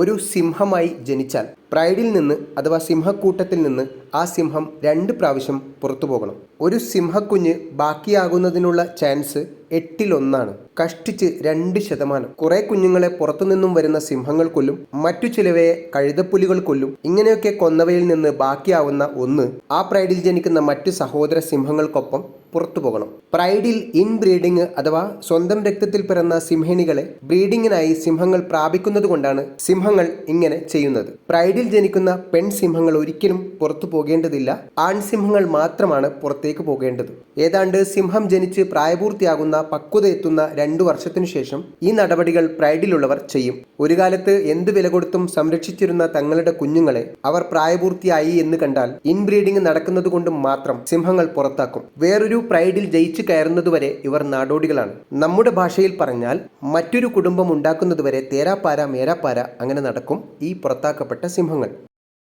ഒരു സിംഹമായി ജനിച്ചാൽ പ്രൈഡിൽ നിന്ന് അഥവാ സിംഹക്കൂട്ടത്തിൽ നിന്ന് ആ സിംഹം രണ്ട് പ്രാവശ്യം പുറത്തു പോകണം ഒരു സിംഹക്കുഞ്ഞ് ബാക്കിയാകുന്നതിനുള്ള ചാൻസ് എട്ടിലൊന്നാണ്. കഷ്ടിച്ച് രണ്ട് ശതമാനം. കുറെ കുഞ്ഞുങ്ങളെ പുറത്തുനിന്നും വരുന്ന സിംഹങ്ങൾ കൊല്ലും മറ്റു ചിലവയെ കഴുതപ്പുലികൾ കൊല്ലും ഇങ്ങനെയൊക്കെ കൊന്നവയിൽ നിന്ന് ബാക്കിയാവുന്ന ഒന്ന് ആ പ്രൈഡിൽ ജനിക്കുന്ന മറ്റു സഹോദര സിംഹങ്ങൾക്കൊപ്പം പുറത്തു പോകണം. പ്രൈഡിൽ ഇൻ ബ്രീഡിംഗ് അഥവാ സ്വന്തം രക്തത്തിൽ പിറന്ന സിംഹിണികളെ ബ്രീഡിങ്ങിനായി സിംഹങ്ങൾ പ്രാപിക്കുന്നത് കൊണ്ടാണ് സിംഹങ്ങൾ ഇങ്ങനെ ചെയ്യുന്നത്. പ്രൈഡിൽ ജനിക്കുന്ന പെൺ സിംഹങ്ങൾ ഒരിക്കലും പുറത്തു പോകേണ്ടതില്ല. ആൺസിംഹങ്ങൾ മാത്രമാണ് പുറത്തേക്ക് പോകേണ്ടത്. ഏതാണ്ട് സിംഹം ജനിച്ച് പ്രായപൂർത്തിയാകുന്ന പക്വത എത്തുന്ന രണ്ടു വർഷത്തിനു ശേഷം ഈ നടപടികൾ പ്രൈഡിലുള്ളവർ ചെയ്യും. ഒരു കാലത്ത് എന്ത് വില കൊടുത്തും സംരക്ഷിച്ചിരുന്ന തങ്ങളുടെ കുഞ്ഞുങ്ങളെ അവർ പ്രായപൂർത്തിയായി എന്ന് കണ്ടാൽ ഇൻബ്രീഡിംഗ് നടക്കുന്നത് കൊണ്ട് മാത്രം സിംഹങ്ങൾ പുറത്താക്കും. വേറൊരു പ്രൈഡിൽ ജയിച്ചു കയറുന്നതുവരെ ഇവർ നാടോടികളാണ്. നമ്മുടെ ഭാഷയിൽ പറഞ്ഞാൽ മറ്റൊരു കുടുംബം ഉണ്ടാക്കുന്നതുവരെ തേരാപ്പാര മേരാപ്പാര അങ്ങനെ നടക്കും ഈ പുറത്താക്കപ്പെട്ട സിംഹങ്ങൾ.